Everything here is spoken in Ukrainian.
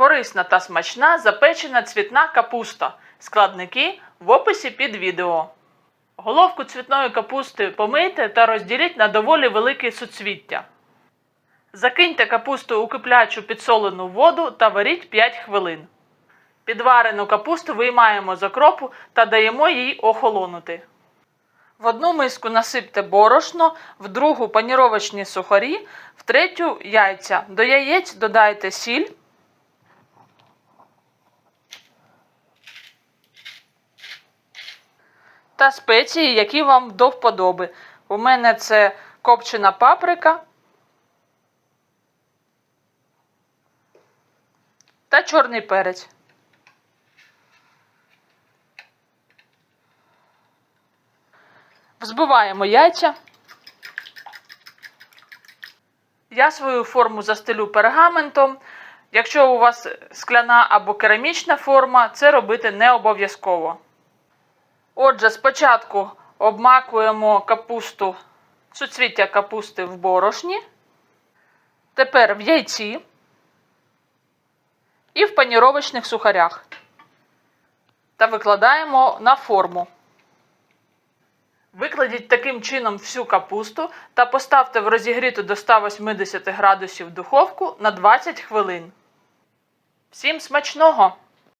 Корисна та смачна запечена цвітна капуста. Складники в описі під відео. Головку цвітної капусти помийте та розділіть на доволі велике суцвіття. Закиньте капусту у киплячу підсолену воду та варіть 5 хвилин. Підварену капусту виймаємо з окропу та даємо їй охолонути. В одну миску насипте борошно, в другу паніровочні сухарі, в третю яйця. До яєць додайте сіль. Та спеції, які вам до вподоби. У мене це копчена паприка та чорний перець. Взбиваємо яйця. Я свою форму застелю пергаментом. Якщо у вас скляна або керамічна форма, це робити не обов'язково. Отже, спочатку обмакуємо капусту, суцвіття капусти в борошні, тепер в яйці і в паніровочних сухарях. Та викладаємо на форму. Викладіть таким чином всю капусту та поставте в розігріту до 180 градусів духовку на 20 хвилин. Всім смачного!